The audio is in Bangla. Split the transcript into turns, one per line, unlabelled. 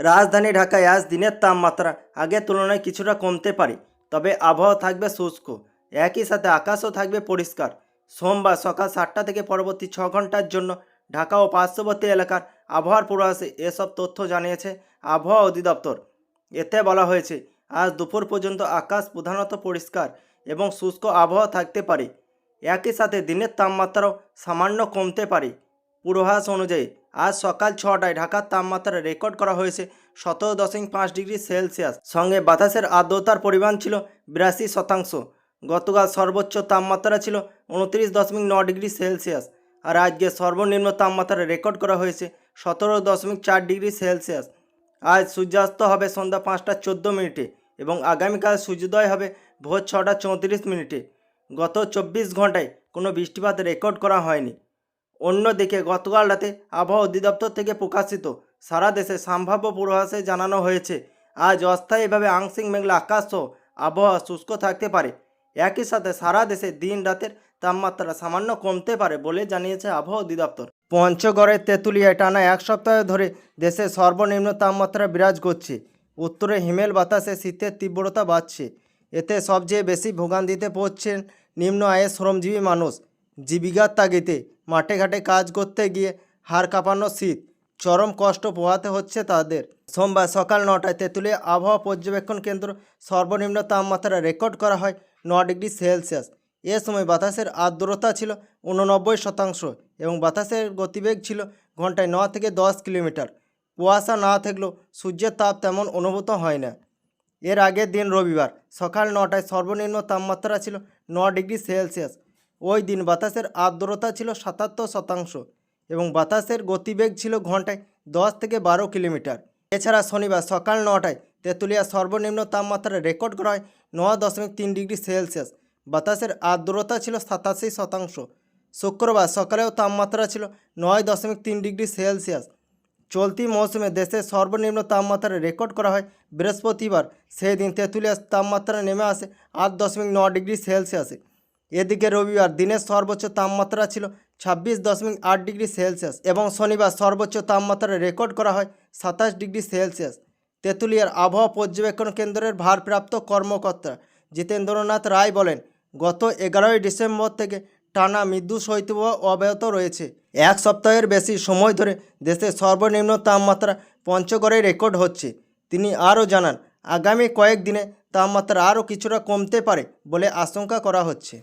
রাজধানী ঢাকায় আজ দিনের তাপমাত্রা। আগের তুলনায় কিছুটা কমতে পারে, তবে আবহাওয়া থাকবে শুষ্ক। একই সাথে আকাশও থাকবে পরিষ্কার। সোমবার সকাল সাতটা থেকে পরবর্তী ছ ঘণ্টার জন্য ঢাকা ও পার্শ্ববর্তী এলাকার আবহাওয়ার পূর্বাভাসে এসব তথ্য জানিয়েছে আবহাওয়া অধিদপ্তর। এতে বলা হয়েছে, আজ দুপুর পর্যন্ত আকাশ প্রধানত পরিষ্কার এবং শুষ্ক আবহাওয়া থাকতে পারে। একই সাথে দিনের তাপমাত্রাও সামান্য কমতে পারে। পূর্বাভাস অনুযায়ী আজ সকাল ছটায় ঢাকার তাপমাত্রা রেকর্ড করা হয়েছে সতেরো দশমিক পাঁচ ডিগ্রি সেলসিয়াস। সঙ্গে বাতাসের আর্দ্রতার পরিমাণ ছিল বিরাশি শতাংশ। গতকাল সর্বোচ্চ তাপমাত্রা ছিল উনত্রিশ দশমিক ন ডিগ্রি সেলসিয়াস আর আজকে সর্বনিম্ন তাপমাত্রা রেকর্ড করা হয়েছে সতেরো দশমিক চার ডিগ্রি সেলসিয়াস। আজ সূর্যাস্ত হবে সন্ধ্যা পাঁচটা চোদ্দ মিনিটে এবং আগামীকাল সূর্যোদয় হবে ভোর ছটা চৌত্রিশ মিনিটে। গত চব্বিশ ঘন্টায় কোনো বৃষ্টিপাত রেকর্ড করা হয়নি। অন্যদিকে গতকাল রাতে আবহাওয়া অধিদপ্তর থেকে প্রকাশিত সারা দেশে সম্ভাব্য পূর্বাভাসে জানানো হয়েছে, আজ অস্থায়ীভাবে আংশিক মেঘলা আকাশ সহ আবহাওয়া শুষ্ক থাকতে পারে। একই সাথে সারা দেশে দিন রাতের তাপমাত্রা সামান্য কমতে পারে বলে জানিয়েছে আবহাওয়া অধিদপ্তর। পঞ্চগড়ের তেঁতুলিয়ায় টানা এক সপ্তাহ ধরে দেশে সর্বনিম্ন তাপমাত্রা বিরাজ করছে। উত্তরে হিমেল বাতাসে শীতের তীব্রতা বাড়ছে। এতে সবচেয়ে বেশি ভোগান্তিতে পড়ছেন নিম্ন আয়ের শ্রমজীবী মানুষ। জীবিকার তাগিদে মাঠে ঘাটে কাজ করতে গিয়ে হাড় কাঁপানো শীত, চরম কষ্ট পোহাতে হচ্ছে তাদের। সোমবার সকাল নটায় তেঁতুলিয়া আবহাওয়া পর্যবেক্ষণ কেন্দ্র সর্বনিম্ন তাপমাত্রা রেকর্ড করা হয় ন ডিগ্রি সেলসিয়াস। এ সময় বাতাসের আর্দ্রতা ছিল উননব্বই শতাংশ এবং বাতাসের গতিবেগ ছিল ঘন্টায় ন থেকে দশ কিলোমিটার। কুয়াশা না থাকলেও সূর্যের তাপ তেমন অনুভূত হয় না। এর আগের দিন রবিবার সকাল নটায় সর্বনিম্ন তাপমাত্রা ছিল ন ডিগ্রি সেলসিয়াস। ওই দিন বাতাসের আর্দ্রতা ছিল সাতাত্তর শতাংশ এবং বাতাসের গতিবেগ ছিল ঘন্টায় দশ থেকে বারো কিলোমিটার। এছাড়া শনিবার সকাল নটায় তেঁতুলিয়া সর্বনিম্ন তাপমাত্রা রেকর্ড করা হয় ন দশমিক তিন ডিগ্রি সেলসিয়াস। বাতাসের আর্দ্রতা ছিল সাতাশি শতাংশ। শুক্রবার সকালেও তাপমাত্রা ছিল নয় দশমিক তিন ডিগ্রি সেলসিয়াস। চলতি মৌসুমে দেশের সর্বনিম্ন তাপমাত্রা রেকর্ড করা হয় বৃহস্পতিবার। সেই দিন তেঁতুলিয়ার তাপমাত্রা নেমে আসে আট দশমিক ন ডিগ্রি সেলসিয়াসে। এদিকে রবিবার দিনের সর্বোচ্চ তাপমাত্রা ছিল ছাব্বিশ দশমিক আট ডিগ্রি সেলসিয়াস এবং শনিবার সর্বোচ্চ তাপমাত্রা রেকর্ড করা হয় সাতাশ ডিগ্রি সেলসিয়াস। তেঁতুলিয়ার আবহাওয়া পর্যবেক্ষণ কেন্দ্রের ভারপ্রাপ্ত কর্মকর্তা জিতেন্দ্রনাথ রায় বলেন, গত এগারোই ডিসেম্বর থেকে টানা মৃদু শৈত্যপ্রবাহ অব্যাহত রয়েছে। এক সপ্তাহের বেশি সময় ধরে দেশের সর্বনিম্ন তাপমাত্রা পঞ্চগড়ে রেকর্ড হচ্ছে। তিনি আরও জানান, আগামী কয়েকদিনে তাপমাত্রা আরও কিছুটা কমতে পারে বলে আশঙ্কা করা হচ্ছে।